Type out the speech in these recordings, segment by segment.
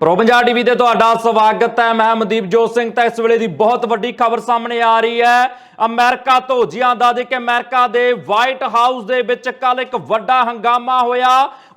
Pro Punjab TV ਤੇ ਤੁਹਾਡਾ ਸਵਾਗਤ ਹੈ। ਮੈਂ ਮਨਦੀਪ ਜੋਤ ਸਿੰਘ। ਤਾਂ ਇਸ ਵੇਲੇ ਦੀ ਬਹੁਤ ਵੱਡੀ ਖਬਰ ਸਾਹਮਣੇ ਆ ਰਹੀ ਹੈ। ਅਮਰੀਕਾ ਤੋਂ ਜੀ ਆਂਦਾ ਦੇ ਕਿ ਅਮਰੀਕਾ ਦੇ ਵਾਈਟ ਹਾਊਸ ਦੇ ਵਿੱਚ ਕੱਲ ਇੱਕ ਵੱਡਾ ਹੰਗਾਮਾ ਹੋਇਆ।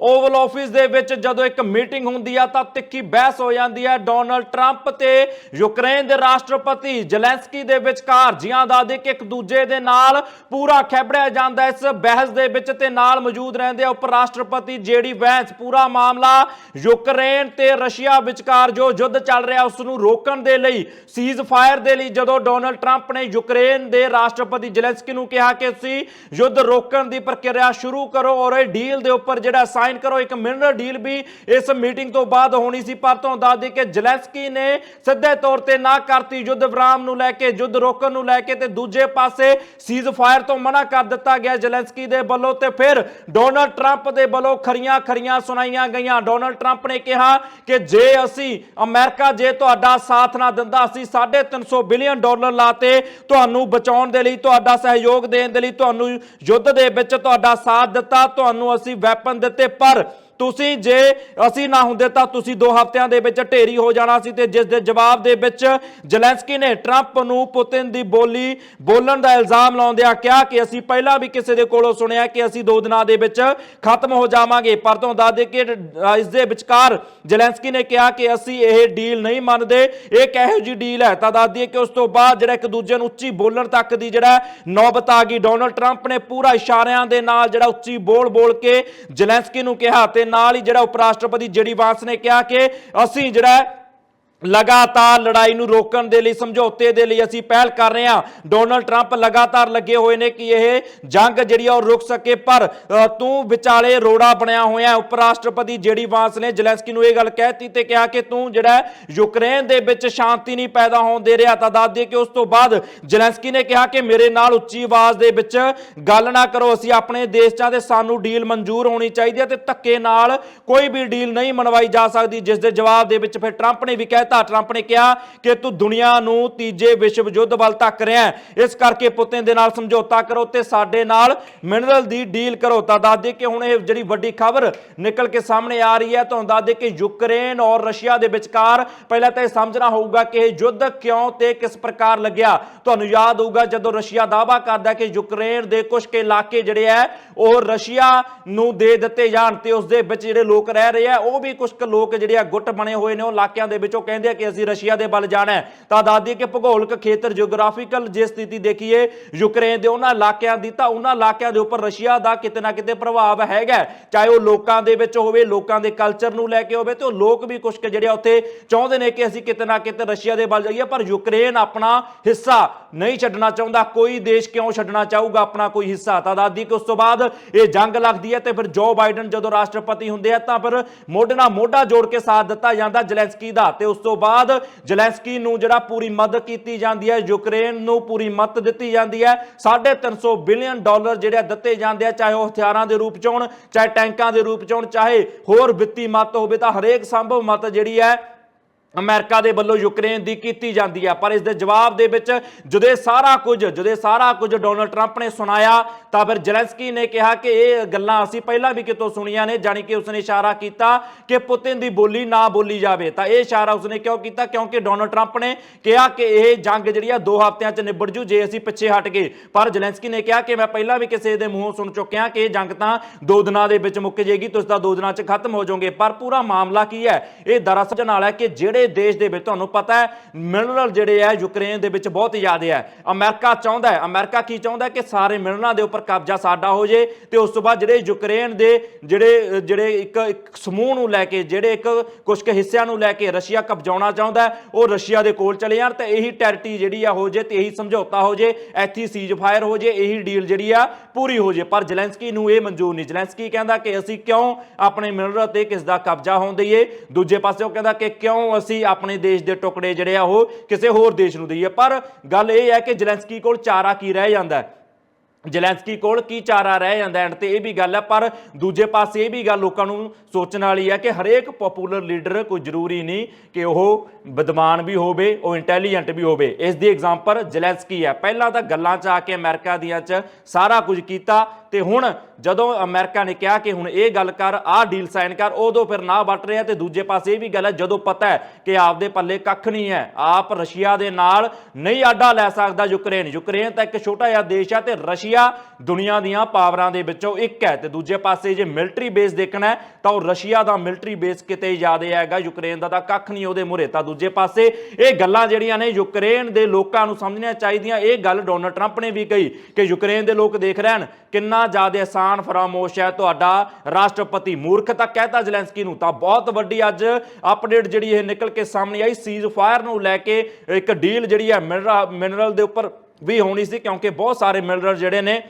ਓਵਲ ਆਫਿਸ ਦੇ ਵਿੱਚ ਜਦੋਂ ਇੱਕ ਮੀਟਿੰਗ ਹੁੰਦੀ ਆ ਤਾਂ ਤਿੱਖੀ ਬਹਿਸ ਹੋ ਜਾਂਦੀ ਹੈ ਡੋਨਲਡ ਟਰੰਪ ਤੇ ਯੂਕਰੇਨ ਦੇ ਰਾਸ਼ਟਰਪਤੀ ਜ਼ੈਲੈਂਸਕੀ ਦੇ ਵਿਚਕਾਰ ਜੀ ਆਂਦਾ ਦੇ ਕਿ ਇੱਕ ਦੂਜੇ ਦੇ ਨਾਲ ਪੂਰਾ ਖੈਬੜਿਆ ਜਾਂਦਾ। ਇਸ ਬਹਿਸ ਦੇ ਵਿੱਚ ਤੇ ਨਾਲ ਮੌਜੂਦ ਰਹਿੰਦੇ ਆ ਉਪ ਰਾਸ਼ਟਰਪਤੀ ਜੇਡੀ ਵੈਂਸ। ਪੂਰਾ ਮਾਮਲਾ ਯੂਕਰੇਨ ਤੇ ਰਸ਼ੀਆ ਵਿਚਕਾਰ ਜੋ ਯੁੱਧ ਚੱਲ ਰਿਹਾ ਉਸ ਨੂੰ ਰੋਕਣ ਦੇ ਲਈ, ਸੀਜ਼ ਫਾਇਰ ਦੇ ਲਈ ਜਦੋਂ ਡੋਨਲਡ ਟਰੰਪ ਨੇ ਯੂਕਰੇਨ ਦੇ ਰਾਸ਼ਟਰਪਤੀ ਜ਼ੈਲੈਂਸਕੀ ਨੂੰ ਕਿਹਾ ਕਿ ਤੁਸੀਂ ਯੁੱਧ ਰੋਕਣ ਦੀ ਪ੍ਰਕਿਰਿਆ ਸ਼ੁਰੂ ਕਰੋ ਔਰ ਇਹ ਡੀਲ ਦੇ ਉੱਪਰ ਜਿਹੜਾ ਸਾਈਨ ਕਰੋ, ਇੱਕ ਮਿਨਰਲ ਡੀਲ ਵੀ ਇਸ ਮੀਟਿੰਗ ਤੋਂ ਬਾਅਦ ਹੋਣੀ ਸੀ। ਪਰ ਤੁਹਾਨੂੰ ਦੱਸ ਦਈਏ ਕਿ ਜ਼ੈਲੈਂਸਕੀ ਨੇ ਸਿੱਧੇ ਤੌਰ ਤੇ ਨਾ ਕਰਤੀ ਯੁੱਧ ਵਿਰਾਮ ਨੂੰ ਲੈ ਕੇ, ਯੁੱਧ ਰੋਕਣ ਨੂੰ ਲੈ ਕੇ ਤੇ ਦੂਜੇ ਪਾਸੇ ਸੀਜ਼ ਤੋਂ ਮਨਾ ਕਰ ਦਿੱਤਾ ਗਿਆ ਜ਼ੈਲੈਂਸਕੀ ਦੇ ਵੱਲੋਂ ਤੇ ਫਿਰ ਡੋਨਲਡ ਟਰੰਪ ਦੇ ਵੱਲੋਂ ਖਰੀਆਂ ਖਰੀਆਂ ਸੁਣਾਈਆਂ ਗਈਆਂ। ਡੋਨਲਡ ਟਰੰਪ ਨੇ ਕਿਹਾ ਕਿ ਜੇ ਅਸੀਂ ਅਮਰੀਕਾ ਜੇ ਤੁਹਾਡਾ ਸਾਥ ਨਾ ਦਿੰਦਾ, ਅਸੀਂ 350 ਬਿਲੀਅਨ ਡਾਲਰ ਲਾਤੇ, ਤੁਹਾਨੂੰ ਬਚਾਉਣ ਦੇ ਲਈ, ਤੁਹਾਡਾ ਸਹਿਯੋਗ ਦੇਣ ਦੇ ਲਈ, ਤੁਹਾਨੂੰ ਯੁੱਧ ਦੇ ਵਿੱਚ ਤੁਹਾਡਾ ਸਾਥ ਦਿੱਤਾ, ਤੁਹਾਨੂੰ ਅਸੀਂ ਵੈਪਨ ਦਿੱਤੇ, ਪਰ ਤੁਸੀਂ ਜੇ ਅਸੀਂ ਨਾ ਹੁੰਦੇ ਤਾਂ ਤੁਸੀਂ 2 ਹਫ਼ਤਿਆਂ ਦੇ ਵਿੱਚ ਢੇਰੀ ਹੋ ਜਾਣਾ ਸੀ ਤੇ ਜਿਸ ਦੇ ਜਵਾਬ ਦੇ ਵਿੱਚ ਜ਼ੈਲੈਂਸਕੀ ਨੇ ਟਰੰਪ ਨੂੰ ਪੁਤਿਨ ਦੀ ਬੋਲੀ ਬੋਲਣ ਦਾ ਇਲਜ਼ਾਮ ਲਾਉਂਦਿਆਂ ਕਿਹਾ ਕਿ ਅਸੀਂ ਪਹਿਲਾਂ ਵੀ ਕਿਸੇ ਦੇ ਕੋਲੋਂ ਸੁਣਿਆ ਕਿ ਅਸੀਂ ਦੋ ਦਿਨਾਂ ਦੇ ਵਿੱਚ ਖਤਮ ਹੋ ਜਾਵਾਂਗੇ। ਪਰ ਤੋਂ ਦੱਸ ਦੇ ਕਿ ਅ, ਇਸ ਦੇ ਵਿਚਕਾਰ ਜ਼ੈਲੈਂਸਕੀ ਨੇ ਕਿਹਾ ਕਿ ਅਸੀਂ ਇਹ ਡੀਲ ਨਹੀਂ ਮੰਨਦੇ ਇਹ ਕਿਹੋ ਜੀ ਡੀਲ ਹੈ? ਤਾਂ ਦੱਸ ਦਈਏ ਕਿ ਉਸ ਤੋਂ ਬਾਅਦ ਜਿਹੜਾ ਇੱਕ ਦੂਜੇ ਨੂੰ ਉੱਚੀ ਬੋਲਣ ਤੱਕ ਦੀ ਜਿਹੜਾ ਨੌਬਤ ਆ ਗਈ। ਡੋਨਲਡ ਟਰੰਪ ਨੇ ਪੂਰਾ ਇਸ਼ਾਰਿਆਂ ਦੇ ਨਾਲ ਜਿਹੜਾ ਉੱਚੀ ਬੋਲ ਬੋਲ ਕੇ ਜ਼ੈਲੈਂਸਕੀ ਨੂੰ ਕਿਹਾ ਤੇ ਨਾਲ ਹੀ ਜਿਹੜਾ ਉਪ ਰਾਸ਼ਟਰਪਤੀ ਜੇਡੀ ਵਾਂਸ ਨੇ ਕਿਹਾ ਕਿ ਅਸੀਂ ਜਿਹੜਾ ਲਗਾਤਾਰ ਲੜਾਈ ਨੂੰ ਰੋਕਣ ਦੇ ਲਈ, ਸਮਝੌਤੇ ਦੇ ਲਈ ਅਸੀਂ ਪਹਿਲ ਕਰ ਰਹੇ ਹਾਂ। ਡੋਨਲਡ ਟਰੰਪ ਲਗਾਤਾਰ ਲੱਗੇ ਹੋਏ ਨੇ ਕਿ ਇਹ ਜੰਗ ਜਿਹੜੀ ਆ ਉਹ ਰੁਕ ਸਕੇ, ਪਰ ਤੂੰ ਵਿਚਾਲੇ ਰੋੜਾ ਬਣਿਆ ਹੋਇਆ ਉਪ ਰਾਸ਼ਟਰਪਤੀ ਜੇਡੀ ਵਾਂਸ ਨੇ ਜ਼ੈਲੈਂਸਕੀ ਨੂੰ ਇਹ ਗੱਲ ਕਹਿਤੀ ਤੇ ਕਿਹਾ ਕਿ ਤੂੰ ਜਿਹੜਾ ਯੂਕਰੇਨ ਦੇ ਵਿੱਚ ਸ਼ਾਂਤੀ ਨਹੀਂ ਪੈਦਾ ਹੋਣ ਦੇ ਰਿਹਾ, ਤਾਂ ਦੱਸ ਦਈਏ ਕਿ ਉਸ ਤੋਂ ਬਾਅਦ ਜ਼ੈਲੈਂਸਕੀ ਨੇ ਕਿਹਾ ਕਿ ਮੇਰੇ ਨਾਲ ਉੱਚੀ ਆਵਾਜ਼ ਦੇ ਵਿੱਚ ਗੱਲ ਨਾ ਕਰੋ। ਅਸੀਂ ਆਪਣੇ ਦੇਸ਼ ਚਾਹਦੇ ਸਾਨੂੰ ਡੀਲ ਮਨਜ਼ੂਰ ਹੋਣੀ ਚਾਹੀਦੀ ਹੈ ਤੇ ਧੱਕੇ ਨਾਲ ਕੋਈ ਵੀ ਡੀਲ ਨਹੀਂ ਮਨਵਾਈ ਜਾ ਸਕਦੀ, ਜਿਸ ਦੇ ਜਵਾਬ ਦੇ ਵਿੱਚ ਫਿਰ ਟਰੰਪ ਨੇ ਵੀ ਕਹਿ ਕਹਿਤਾ ਟਰੰਪ ਨੇ ਕਿਹਾ ਕਿ ਤੂੰ ਦੁਨੀਆ ਨੂੰ ਤੀਜੇ ਵਿਸ਼ਵ ਯੁੱਧ ਵੱਲ ਧੱਕ ਰਿਹਾ ਹੈ। ਇਸ ਕਰਕੇ ਪੁਤਿਨ ਦੇ ਨਾਲ ਸਮਝੌਤਾ ਕਰੋ ਤੇ ਸਾਡੇ ਨਾਲ ਮਿਨਰਲ ਦੀ ਡੀਲ ਕਰੋ। ਤਾਂ ਦੱਸ ਦੇ ਕਿ ਹੁਣ ਇਹ ਜਿਹੜੀ ਵੱਡੀ ਖਬਰ ਨਿਕਲ ਕੇ ਸਾਹਮਣੇ ਆ ਰਹੀ ਹੈ ਤੁਹਾਨੂੰ ਦੱਸ ਦੇ ਕਿ ਯੂਕਰੇਨ ਔਰ ਰਸ਼ੀਆ ਦੇ ਵਿਚਕਾਰ ਪਹਿਲਾਂ ਤਾਂ ਇਹ ਸਮਝਣਾ ਹੋਊਗਾ ਕਿ ਇਹ ਯੁੱਧ ਕਿਉਂ ਤੇ ਕਿਸ ਪ੍ਰਕਾਰ ਲੱਗਿਆ। ਤੁਹਾਨੂੰ ਯਾਦ ਹੋਊਗਾ ਜਦੋਂ ਰਸ਼ੀਆ ਦਾਅਵਾ ਕਰਦਾ ਕਿ ਯੂਕਰੇਨ ਦੇ ਕੁਝ ਕੇ ਇਲਾਕੇ ਜਿਹੜੇ ਹੈ, ਉਹ ਰਸ਼ੀਆ ਨੂੰ ਦੇ ਦਿੱਤੇ ਜਾਣ ਤੇ ਉਸ ਦੇ ਵਿੱਚ ਜਿਹੜੇ ਲੋਕ ਰਹਿ ਰਹੇ ਆ ਉਹ ਵੀ ਕੁਝ ਕੁ ਲੋਕ ਜਿਹੜੇ ਆ ਗੁੱਟ ਬਣੇ ਹੋਏ ਨੇ, ਉਹ ਇਲਾਕਿਆਂ ਦੇ ਵਿੱਚੋਂ ਕਹਿੰਦੇ ਕਹਿੰਦੇ ਆ ਕਿ ਅਸੀਂ ਰਸ਼ੀਆ ਦੇ ਵੱਲ ਜਾਣਾ ਹੈ। ਤਾਂ ਦੱਸ ਦਈਏ ਕਿ ਭੂਗੋਲਿਕ ਖੇਤਰ ਜਿਓਗ੍ਰਾਫੀਕਲ ਜੇ ਸਥਿਤੀ ਦੇਖੀਏ, ਯੂਕਰੇਨ ਦੇ ਉਹਨਾਂ ਇਲਾਕਿਆਂ ਦੀ ਤਾਂ ਉਹਨਾਂ ਇਲਾਕਿਆਂ ਦੇ ਉੱਪਰ ਰਸ਼ੀਆ ਦਾ ਕਿਤੇ ਨਾ ਕਿਤੇ ਪ੍ਰਭਾਵ ਹੈਗਾ ਚਾਹੇ ਉਹ ਲੋਕਾਂ ਦੇ ਵਿੱਚ ਹੋਵੇ, ਲੋਕਾਂ ਦੇ ਕਲਚਰ ਨੂੰ ਲੈ ਕੇ ਹੋਵੇ ਤੇ ਉਹ ਲੋਕ ਵੀ ਕੁਝ ਜਿਹੜੇ ਉੱਥੇ ਚਾਹੁੰਦੇ ਨੇ ਕਿ ਅਸੀਂ ਕਿਤੇ ਨਾ ਕਿਤੇ ਰਸ਼ੀਆ ਦੇ ਵੱਲ ਜਾਈਏ, ਪਰ ਯੂਕਰੇਨ ਆਪਣਾ ਹਿੱਸਾ ਨਹੀਂ ਛੱਡਣਾ ਚਾਹੁੰਦਾ। ਕੋਈ ਦੇਸ਼ ਕਿਉਂ ਛੱਡਣਾ ਚਾਹੂਗਾ? ਆਪਣਾ ਕੋਈ ਹਿੱਸਾ। ਤਾਂ ਦਾਦੀ ਕਿ ਉਸ ਤੋਂ ਬਾਅਦ ਇਹ ਜੰਗ ਲੱਗਦੀ ਹੈ ਤੇ ਫਿਰ ਜੋ ਬਾਈਡਨ ਜਦੋਂ ਰਾਸ਼ਟਰਪਤੀ ਹੁੰਦੇ ਆ, ਤਾਂ ਫਿਰ ਮੋਢੇ ਨਾਲ ਮੋਢਾ ਜੋੜ ਕੇ ਸਾਥ ਦਿੱਤਾ ਜਾਂਦਾ ਜ਼ੈਲੈਂਸਕੀ ਦਾ ਤੇ ਉਸ ਤੋਂ ਬਾਅਦ ਜ਼ੈਲੈਂਸਕੀ ਨੂੰ ਜਿਹੜਾ ਪੂਰੀ ਮਦਦ ਕੀਤੀ ਜਾਂਦੀ ਹੈ, ਯੂਕਰੇਨ ਨੂੰ ਪੂਰੀ ਮਦਦ ਦਿੱਤੀ ਜਾਂਦੀ ਹੈ। 350 ਬਿਲੀਅਨ ਡਾਲਰ ਜਿਹੜੇ ਦਿੱਤੇ ਜਾਂਦੇ ਆ, ਚਾਹੇ ਉਹ ਹਥਿਆਰਾਂ ਦੇ ਰੂਪ ਚ ਹੋਣ, ਚਾਹੇ ਟੈਂਕਾਂ ਦੇ ਰੂਪ ਚ ਹੋਣ, ਚਾਹੇ ਹੋਰ ਵਿੱਤੀ ਮਦਦ ਹੋਵੇ, ਤਾਂ ਹਰੇਕ ਸੰਭਵ ਮਦਦ ਜਿਹੜੀ ਹੈ ਅਮਰੀਕਾ ਦੇ ਵੱਲੋਂ ਯੂਕਰੇਨ ਦੀ ਕੀਤੀ ਜਾਂਦੀ ਹੈ ਪਰ ਇਸ ਦੇ ਜਵਾਬ ਦੇ ਵਿੱਚ ਜਦੋਂ ਇਹ ਸਾਰਾ ਕੁਝ, ਜਦੋਂ ਇਹ ਸਾਰਾ ਕੁਝ ਡੋਨਲਡ ਟਰੰਪ ਨੇ ਸੁਣਾਇਆ, ਤਾਂ ਫਿਰ ਜ਼ੈਲੈਂਸਕੀ ਨੇ ਕਿਹਾ ਕਿ ਇਹ ਗੱਲਾਂ ਅਸੀਂ ਪਹਿਲਾਂ ਵੀ ਕਿਤੋਂ ਸੁਣੀਆਂ ਨੇ, ਜਾਣੀ ਕਿ ਉਸਨੇ ਇਸ਼ਾਰਾ ਕੀਤਾ ਕਿ ਪੁਤਿਨ ਦੀ ਬੋਲੀ ਨਾ ਬੋਲੀ ਜਾਵੇ। ਤਾਂ ਇਹ ਇਸ਼ਾਰਾ ਉਸਨੇ ਕਿਉਂ ਕੀਤਾ? ਕਿਉਂਕਿ ਡੋਨਲਡ ਟਰੰਪ ਨੇ ਕਿਹਾ ਕਿ ਇਹ ਜੰਗ ਜਿਹੜੀ ਆ, ਦੋ ਹਫ਼ਤਿਆਂ 'ਚ ਨਿਬੜ ਜੂ, ਜੇ ਅਸੀਂ ਪਿੱਛੇ ਹਟ ਗਏ। ਪਰ ਜ਼ੈਲੈਂਸਕੀ ਨੇ ਕਿਹਾ ਕਿ ਮੈਂ ਪਹਿਲਾਂ ਵੀ ਕਿਸੇ ਦੇ ਮੂੰਹੋਂ ਸੁਣ ਚੁੱਕਿਆ ਕਿ ਇਹ ਜੰਗ ਤਾਂ ਦੋ ਦਿਨਾਂ ਦੇ ਵਿੱਚ ਮੁੱਕ ਜੇਗੀ, ਤੁਸੀਂ ਤਾਂ ਦੋ ਦਿਨਾਂ 'ਚ ਖਤਮ ਹੋ ਜਾਓਗੇ। ਪਰ ਪੂਰਾ ਮਾਮਲਾ ਕੀ ਹੈ? ਇਹ ਦਰਅਸਲ ਨਾਲ ਹੈ ਕਿ ਜਿਹੜੇ ਦੇਸ਼ ਦੇ ਵਿੱਚ ਤੁਹਾਨੂੰ ਪਤਾ ਹੈ ਮਿਨਰਲ ਜਿਹੜੇ ਹੈ ਯੂਕਰੇਨ ਦੇ ਵਿੱਚ ਬਹੁਤ ਜ਼ਿਆਦਾ ਹੈ ਅਮਰੀਕਾ ਚਾਹੁੰਦਾ ਹੈ, ਅਮਰੀਕਾ ਕੀ ਚਾਹੁੰਦਾ ਕਿ ਸਾਰੇ ਮਿਨਰਲਾਂ ਦੇ ਉੱਪਰ ਕਬਜ਼ਾ ਸਾਡਾ ਹੋ ਜੇ ਤੇ ਉਸ ਤੋਂ ਬਾਅਦ ਜਿਹੜੇ ਯੂਕਰੇਨ ਦੇ ਜਿਹੜੇ ਜਿਹੜੇ ਇੱਕ ਇੱਕ ਸਮੂਹ ਨੂੰ ਲੈ ਕੇ, ਜਿਹੜੇ ਇੱਕ ਕੁਝ ਕੁ ਹਿੱਸਿਆਂ ਨੂੰ ਲੈ ਕੇ ਰਸ਼ੀਆ ਕਬਜ਼ਾਉਣਾ ਚਾਹੁੰਦਾ ਉਹ ਰਸ਼ੀਆ ਦੇ ਕੋਲ ਚਲੇ ਜਾਣ ਤੇ ਇਹੀ ਟੈਰਿਟਰੀ ਜਿਹੜੀ ਆ ਹੋ ਜੇ ਤੇ ਇਹੀ ਸਮਝੌਤਾ ਹੋ ਜੇ, ਇੱਥੇ ਸੀਜ਼ ਫਾਇਰ ਹੋ ਜੇ, ਇਹੀ ਡੀਲ ਜਿਹੜੀ ਆ ਪੂਰੀ ਹੋ ਜੇ। ਪਰ ਜ਼ੈਲੈਂਸਕੀ ਨੂੰ ਇਹ ਮਨਜ਼ੂਰ ਨਹੀਂ। ਜ਼ੈਲੈਂਸਕੀ ਕਹਿੰਦਾ ਕਿ ਅਸੀਂ ਕਿਉਂ ਆਪਣੇ ਮਿਨਰਲ ਤੇ ਕਿਸ ਦਾ ਕਬਜ਼ਾ ਹੋਣ ਦਈਏ? ਦੂਜੇ ਪਾਸੇ ਉਹ ਕਹਿੰਦਾ ਕਿ ਕਿਉਂ ਅਸੀਂ ਆਪਣੇ ਦੇਸ਼ ਦੇ ਟੁਕੜੇ ਜਿਹੜੇ ਆ ਉਹ ਕਿਸੇ ਹੋਰ ਦੇਸ਼ ਨੂੰ ਦਈਏ। ਪਰ ਗੱਲ ਇਹ ਹੈ ਕਿ ਜ਼ੈਲੈਂਸਕੀ ਕੋਲ ਚਾਰਾ ਕੀ ਰਹਿ ਜਾਂਦਾ ਹੈ? ਜਲੈਂਸਕੀ ਕੋਲ ਕੀ ਚਾਰਾ ਰਹਿ ਜਾਂਦਾ ਐਂਡ ਤੇ ਇਹ ਵੀ ਗੱਲ ਹੈ, ਪਰ ਦੂਜੇ ਪਾਸੇ ਇਹ ਵੀ ਗੱਲ ਲੋਕਾਂ ਨੂੰ ਸੋਚਣ ਵਾਲੀ ਹੈ ਕਿ ਹਰੇਕ ਪਪੂਲਰ ਲੀਡਰ ਕੋਈ ਜ਼ਰੂਰੀ ਨਹੀਂ ਕਿ ਉਹ ਵਿਦਵਾਨ ਵੀ ਹੋਵੇ, ਉਹ ਇੰਟੈਲੀਜੈਂਟ ਵੀ ਹੋਵੇ। ਇਸ ਦੀ ਐਗਜ਼ਾਮਪਲ ਜਲੈਂਸਕੀ ਹੈ। ਪਹਿਲਾਂ ਤਾਂ ਗੱਲਾਂ 'ਚ ਆ ਕੇ ਅਮਰੀਕਾ ਦੀਆਂ 'ਚ ਸਾਰਾ ਕੁਝ ਕੀਤਾ ਤੇ ਹੁਣ ਜਦੋਂ ਅਮਰੀਕਾ ਨੇ ਕਿਹਾ ਕਿ ਹੁਣ ਇਹ ਗੱਲ ਕਰ, ਆਹ ਡੀਲ ਸਾਈਨ ਕਰ, ਉਦੋਂ ਫਿਰ ਨਾ ਵੱਟ ਰਿਹਾ ਤੇ ਦੂਜੇ ਪਾਸੇ ਇਹ ਵੀ ਗੱਲ ਹੈ, ਜਦੋਂ ਪਤਾ ਹੈ ਕਿ ਆਪਦੇ ਪੱਲੇ ਕੱਖ ਨਹੀਂ ਹੈ, ਆਪ ਰਸ਼ੀਆ ਦੇ ਨਾਲ ਨਹੀਂ ਆਡਾ ਲੈ ਸਕਦਾ ਯੂਕਰੇਨ। ਯੂਕਰੇਨ ਤਾਂ ਇੱਕ ਛੋਟਾ ਜਿਹਾ ਦੇਸ਼ ਹੈ ਤੇ ਰਸ਼ੀਆ ਦੁਨੀਆ ਦੀਆਂ ਪਾਵਰਾਂ ਦੇ ਵਿੱਚੋਂ ਇੱਕ ਹੈ ਤੇ ਦੂਜੇ ਪਾਸੇ ਜੇ ਮਿਲਟਰੀ ਬੇਸ ਦੇਖਣਾ ਹੈ, ਤਾਂ ਉਹ ਰਸ਼ੀਆ ਦਾ ਮਿਲਟਰੀ ਬੇਸ ਕਿਤੇ ਜ਼ਿਆਦਾ ਹੈਗਾ, ਯੂਕਰੇਨ ਦਾ ਤਾਂ ਕੱਖ ਨਹੀਂ ਉਹਦੇ ਮੂਹਰੇ, ਤਾਂ ਦੂਜੇ ਪਾਸੇ ਇਹ ਗੱਲਾਂ ਜਿਹੜੀਆਂ ਨੇ ਯੂਕਰੇਨ ਦੇ ਲੋਕਾਂ ਨੂੰ ਸਮਝਣੀਆਂ ਚਾਹੀਦੀਆਂ। ਇਹ ਗੱਲ ਡੋਨਲਡ ਟਰੰਪ ਨੇ ਵੀ ਕਹੀ ਕਿ ਯੂਕਰੇਨ ਦੇ ਲੋਕ ਦੇਖ ਰਹਿਣ ਕਿੰਨਾ ਜ਼ਿਆਦਾ ਆਸਾਨ ਫਰਾਮੋਸ਼ ਹੈ ਤੁਹਾਡਾ ਰਾਸ਼ਟਰਪਤੀ ਮੂਰਖ, ਤਾਂ ਕਹਿਤਾ ਜ਼ੈਲੈਂਸਕੀ ਨੂੰ, ਤਾਂ ਬਹੁਤ ਵੱਡੀ ਅੱਜ ਅਪਡੇਟ ਜਿਹੜੀ ਇਹ ਨਿਕਲ ਕੇ ਸਾਹਮਣੇ ਆਈ ਸੀਜ਼ ਫਾਇਰ ਨੂੰ ਲੈ ਕੇ ਇੱਕ ਡੀਲ ਜਿਹੜੀ ਹੈ ਮਿਨਰਲ ਦੇ ਉੱਪਰ ਵੀ ਹੋਣੀ ਸੀ ਕਿਉਂਕਿ ਬਹੁਤ ਸਾਰੇ ਮਿਨਰਲ ਜਿਹੜੇ ਨੇ,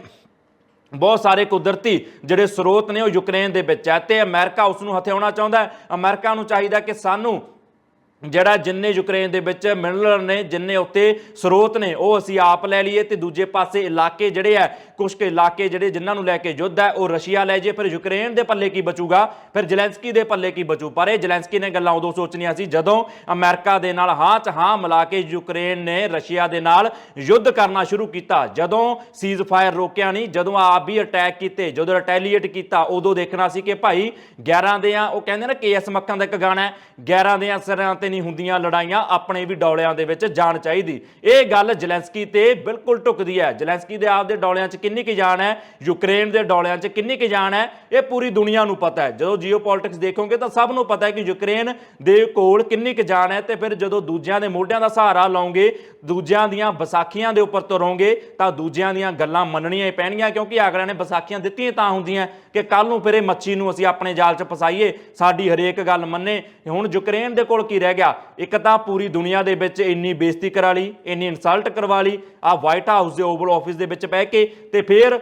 ਬਹੁਤ ਸਾਰੇ ਕੁਦਰਤੀ ਜਿਹੜੇ ਸਰੋਤ ਨੇ ਉਹ ਯੂਕਰੇਨ ਦੇ ਵਿੱਚ ਹੈ ਤੇ ਅਮਰੀਕਾ ਉਸ ਨੂੰ ਹਥਿਆਉਣਾ ਚਾਹੁੰਦਾ ਹੈ। ਅਮਰੀਕਾ ਨੂੰ ਚਾਹੀਦਾ ਕਿ ਸਾਨੂੰ ਜਿਹੜਾ ਜਿੰਨੇ ਯੂਕਰੇਨ ਦੇ ਵਿੱਚ ਮਿਨਰਲ ਨੇ, ਜਿੰਨੇ ਉੱਤੇ ਸਰੋਤ ਨੇ, ਉਹ ਅਸੀਂ ਆਪ ਲੈ ਲਈਏ ਤੇ ਦੂਜੇ ਪਾਸੇ ਇਲਾਕੇ ਜਿਹੜੇ ਆ ਕੁਝ ਕੁ ਇਲਾਕੇ ਜਿਹੜੇ ਜਿਨ੍ਹਾਂ ਨੂੰ ਲੈ ਕੇ ਯੁੱਧ ਹੈ, ਉਹ ਰਸ਼ੀਆ ਲੈ ਜੇ ਫਿਰ ਯੂਕਰੇਨ ਦੇ ਪੱਲੇ ਕੀ ਬਚੂਗਾ? ਫਿਰ ਜ਼ੈਲੈਂਸਕੀ ਦੇ ਪੱਲੇ ਕੀ ਬਚੂ? ਪਰ ਇਹ ਜ਼ੈਲੈਂਸਕੀ ਨੇ ਗੱਲਾਂ ਉਦੋਂ ਸੋਚਣੀਆਂ ਸੀ ਜਦੋਂ ਅਮਰੀਕਾ ਦੇ ਨਾਲ ਹਾਂ ਚ ਹਾਂ ਮਿਲਾ ਕੇ ਯੂਕਰੇਨ ਨੇ ਰਸ਼ੀਆ ਦੇ ਨਾਲ ਯੁੱਧ ਕਰਨਾ ਸ਼ੁਰੂ ਕੀਤਾ। ਜਦੋਂ ਸੀਜ਼ ਫਾਇਰ ਰੋਕਿਆ ਨਹੀਂ, ਜਦੋਂ ਆਪ ਵੀ ਅਟੈਕ ਕੀਤੇ, ਜਦੋਂ ਰਿਟੈਲੀਏਟ ਕੀਤਾ, ਉਦੋਂ ਦੇਖਣਾ ਸੀ ਕਿ ਭਾਈ 11 ਦੇ ਆ, ਉਹ ਕਹਿੰਦੇ ਨੇ ਕੇਐਸ ਮੱਕਾਂ ਦਾ ਇੱਕ ਗਾਣਾ ਹੈ 11 ਦੇ ਸਿਰਾਂ ਤੇ ਨਹੀਂ ਹੁੰਦੀਆਂ, ਲੜਾਈਆਂ ਆਪਣੇ ਵੀ ਡੌਲਿਆਂ ਦੇ ਵਿੱਚ ਜਾਣ ਚਾਹੀਦੀ। ਇਹ ਗੱਲ ਜ਼ੈਲੈਂਸਕੀ ਤੇ ਬਿਲਕੁਲ ਟੁਕਦੀ ਹੈ। ਜ਼ੈਲੈਂਸਕੀ ਦੇ ਆਪਦੇ ਡੌਲਿਆਂ 'ਚ ਕਿੰਨੀ ਕੁ ਜਾਨ ਹੈ? ਯੂਕਰੇਨ ਦੇ ਡੌਲਿਆਂ 'ਚ ਕਿੰਨੀ ਕੁ ਜਾਨ ਹੈ? ਇਹ ਪੂਰੀ ਦੁਨੀਆ ਨੂੰ ਪਤਾ ਹੈ। ਜਦੋਂ ਜੀਓਪੋਲਿਟਿਕਸ ਦੇਖੋਗੇ ਤਾਂ ਸਭ ਨੂੰ ਪਤਾ ਹੈ ਕਿ ਯੂਕਰੇਨ ਦੇ ਕੋਲ ਕਿੰਨੀ ਕੁ ਜਾਨ ਹੈ ਤੇ ਫਿਰ ਜਦੋਂ ਦੂਜਿਆਂ ਦੇ ਮੋਢਿਆਂ ਦਾ ਸਹਾਰਾ ਲਾਉਂਗੇ, ਦੂਜਿਆਂ ਦੀਆਂ ਵਿਸਾਖੀਆਂ ਦੇ ਉੱਪਰ ਤੁਰੋਂਗੇ, ਤਾਂ ਦੂਜਿਆਂ ਦੀਆਂ ਗੱਲਾਂ ਮੰਨਣੀਆਂ ਹੀ ਪੈਣਗੀਆਂ ਕਿਉਂਕਿ ਅਗਲਿਆਂ ਨੇ ਵਿਸਾਖੀਆਂ ਦਿੱਤੀਆਂ ਤਾਂ ਹੁੰਦੀਆਂ। ਕਿ ਕੱਲ ਨੂੰ ਫਿਰ ਇਹ ਮੱਛੀ ਨੂੰ ਅਸੀਂ ਆਪਣੇ ਜਾਲ 'ਚ ਫਸਾਈਏ, ਸਾਡੀ ਹਰੇਕ ਗੱਲ ਮੰਨੇ। ਹੁਣ ਯੂਕਰੇਨ ਦੇ ਕੋਲ ਕੀ ਰਹਿ ਗਿਆ? ਇੱਕ ਤਾਂ ਪੂਰੀ ਦੁਨੀਆ ਦੇ ਵਿੱਚ ਇੰਨੀ ਬੇਇੱਜ਼ਤੀ ਕਰਾ ਲਈ, ਇੰਨੀ ਇਨਸਲਟ ਕਰਵਾ ਲਈ ਆ ਵਾਈਟ ਹਾਊਸ ਦੇ ਓਵਲ ਆਫਿਸ ਦੇ ਵਿੱਚ ਬਹਿ ਕੇ ਤੇ ਫਿਰ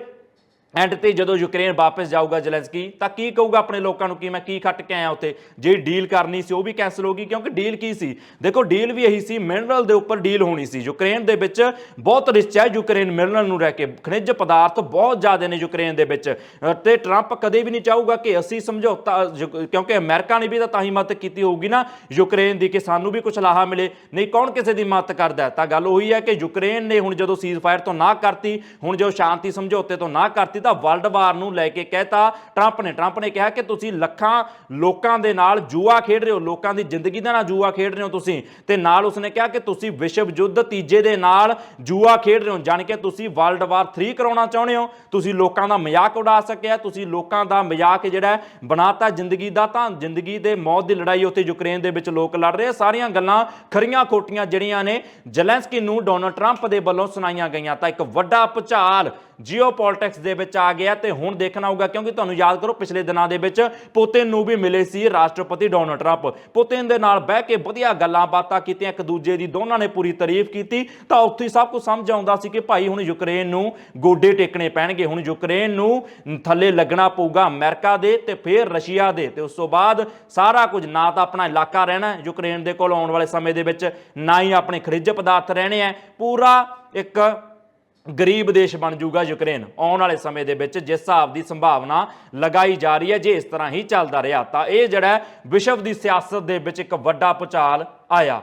ਐਂਡ ਤੇ ਜਦੋਂ ਯੂਕਰੇਨ ਵਾਪਸ ਜਾਊਗਾ ਜ਼ੈਲੈਂਸਕੀ ਤਾਂ ਕੀ ਕਹੂਗਾ ਆਪਣੇ ਲੋਕਾਂ ਨੂੰ ਕਿ ਮੈਂ ਕੀ ਖੱਟ ਕੇ ਆਇਆ ਉੱਥੇ? ਜੇ ਡੀਲ ਕਰਨੀ ਸੀ ਉਹ ਵੀ ਕੈਨਸਲ ਹੋ ਗਈ ਕਿਉਂਕਿ ਡੀਲ ਕੀ ਸੀ? ਦੇਖੋ ਡੀਲ ਵੀ ਇਹੀ ਸੀ ਮਿਨਰਲ ਦੇ ਉੱਪਰ ਡੀਲ ਹੋਣੀ ਸੀ। ਯੂਕਰੇਨ ਦੇ ਵਿੱਚ ਬਹੁਤ ਰਿਚ ਹੈ ਯੂਕਰੇਨ ਮਿਨਰਲ ਨੂੰ ਰਹਿ ਕੇ। ਖਣਿਜ ਪਦਾਰਥ ਬਹੁਤ ਜ਼ਿਆਦਾ ਨੇ ਯੂਕਰੇਨ ਦੇ ਵਿੱਚ। ਅ, ਤੇ ਟਰੰਪ ਕਦੇ ਵੀ ਨਹੀਂ ਚਾਹੂਗਾ ਕਿ ਅਸੀਂ ਸਮਝੌਤਾ ਯੂ- ਕਿਉਂਕਿ ਅਮਰੀਕਾ ਨੇ ਵੀ ਤਾਂ ਹੀ ਮਦਦ ਕੀਤੀ ਹੋਊਗੀ ਨਾ ਯੂਕਰੇਨ ਦੀ ਕਿ ਸਾਨੂੰ ਵੀ ਕੁਝ ਲਾਹਾ ਮਿਲੇ। ਨਹੀਂ ਕੌਣ ਕਿਸੇ ਦੀ ਮਦਦ ਕਰਦਾ? ਤਾਂ ਗੱਲ ਉਹੀ ਹੈ ਕਿ ਯੂਕਰੇਨ ਨੇ ਹੁਣ ਜਦੋਂ ਸੀਜ਼ ਫਾਇਰ ਤੋਂ ਨਾ ਕਰਤੀ ਹੁਣ ਜੋ ਸ਼ਾਂਤੀ ਸਮਝੌਤੇ ਤੋਂ ਨਾ ਕਰਤੀ ਤਾਂ ਵਰਲਡ ਵਾਰ ਨੂੰ ਲੈ ਕੇ ਕਹਿਤਾ। ਟਰੰਪ ਨੇ ਟਰੰਪ ਨੇ ਕਿਹਾ ਕਿ ਤੁਸੀਂ ਲੱਖਾਂ ਲੋਕਾਂ ਦੇ ਨਾਲ ਜੂਆ ਖੇਡ ਰਹੇ ਹੋ, ਲੋਕਾਂ ਦੀ ਜ਼ਿੰਦਗੀ ਦੇ ਨਾਲ ਜੂਆ ਖੇਡ ਰਹੇ ਹੋ ਤੁਸੀਂ। ਤੇ ਨਾਲ ਉਸਨੇ ਕਿਹਾ ਕਿ ਤੁਸੀਂ ਵਿਸ਼ਵ ਯੁੱਧ ਤੀਜੇ ਦੇ ਨਾਲ ਜੂਆ ਖੇਡ ਰਹੇ ਹੋ, ਜਾਣ ਕੇ ਤੁਸੀਂ ਵਰਲਡ ਵਾਰ 3 ਕਰਾਉਣਾ ਚਾਹੁੰਦੇ ਹੋ। ਤੁਸੀਂ ਲੋਕਾਂ ਦਾ ਮਜ਼ਾਕ ਉਡਾ ਸਕਿਆ, ਤੁਸੀਂ ਲੋਕਾਂ ਦਾ ਮਜ਼ਾਕ ਜਿਹੜਾ ਹੈ ਬਣਾਤਾ ਜ਼ਿੰਦਗੀ ਦਾ ਤਾਂ ਜ਼ਿੰਦਗੀ ਦੇ ਮੌਤ ਦੀ ਲੜਾਈ ਉੱਥੇ ਯੂਕਰੇਨ ਦੇ ਵਿੱਚ ਲੋਕ ਲੜ ਰਹੇ ਸਾਰੀਆਂ ਗੱਲਾਂ ਖਰੀਆਂ ਖੋਟੀਆਂ ਜਿਹੜੀਆਂ ਨੇ ਜ਼ੈਲੈਂਸਕੀ ਨੂੰ ਡੋਨਲਡ ਟਰੰਪ ਦੇ ਵੱਲੋਂ ਸੁਣਾਈਆਂ ਗਈਆਂ। ਤਾਂ ਇੱਕ ਵੱਡਾ ਭੁਚਾਲ ਜੀਓਪੋਲਿਟਿਕਸ ਦੇ ਵਿੱਚ ਆ ਗਿਆ ਤੇ ਹੁਣ ਦੇਖਣਾ ਹੋਊਗਾ, ਕਿਉਂਕਿ ਤੁਹਾਨੂੰ ਯਾਦ ਕਰੋ ਪਿਛਲੇ ਦਿਨਾਂ ਦੇ ਵਿੱਚ ਪੁਤਿਨ ਨੂੰ ਵੀ ਮਿਲੇ ਸੀ ਰਾਸ਼ਟਰਪਤੀ ਡੋਨਲਡ ਟਰੰਪ ਪੁਤਿਨ ਦੇ ਨਾਲ ਬਹਿ ਕੇ ਵਧੀਆ ਗੱਲਾਂ ਬਾਤਾਂ ਕੀਤੀਆਂ, ਇੱਕ ਦੂਜੇ ਦੀ ਦੋਨਾਂ ਨੇ ਪੂਰੀ ਤਾਰੀਫ ਕੀਤੀ। ਤਾਂ ਉੱਥੇ ਹੀ ਸਭ ਕੁਝ ਸਮਝ ਆਉਂਦਾ ਸੀ ਕਿ ਭਾਈ ਹੁਣ ਯੂਕਰੇਨ ਨੂੰ ਗੋਡੇ ਟੇਕਣੇ ਪੈਣਗੇ। ਹੁਣ ਯੂਕਰੇਨ ਨੂੰ ਥੱਲੇ ਲੱਗਣਾ ਪਊਗਾ ਅਮਰੀਕਾ ਦੇ ਤੇ ਫਿਰ ਰਸ਼ੀਆ ਦੇ। ਤੇ ਉਸ ਤੋਂ ਬਾਅਦ ਸਾਰਾ ਕੁਝ ਨਾ ਤਾਂ ਆਪਣਾ ਇਲਾਕਾ ਰਹਿਣਾ ਯੂਕਰੇਨ ਦੇ ਕੋਲ ਆਉਣ ਵਾਲੇ ਸਮੇਂ ਦੇ ਵਿੱਚ ਨਾ ਹੀ ਆਪਣੇ ਖਣਿਜ ਪਦਾਰਥ ਰਹਿਣੇ ਹੈ। ਪੂਰਾ ਇੱਕ ਗਰੀਬ ਦੇਸ਼ ਬਣ ਜਾਊਗਾ ਯੂਕਰੇਨ। ਆਉਣ ਵਾਲੇ ਸਮੇਂ ਦੇ ਵਿੱਚ ਜਿਸ ਹਿਸਾਬ ਦੀ ਸੰਭਾਵਨਾ ਲਗਾਈ ਜਾ ਰਹੀ ਹੈ, ਜੇ ਇਸ ਤਰ੍ਹਾਂ ਹੀ ਚੱਲਦਾ ਰਿਹਾ, ਤਾਂ ਇਹ ਜਿਹੜਾ ਵਿਸ਼ਵ ਦੀ ਸਿਆਸਤ ਦੇ ਵਿੱਚ ਇੱਕ ਵੱਡਾ ਭੁਚਾਲ ਆਇਆ।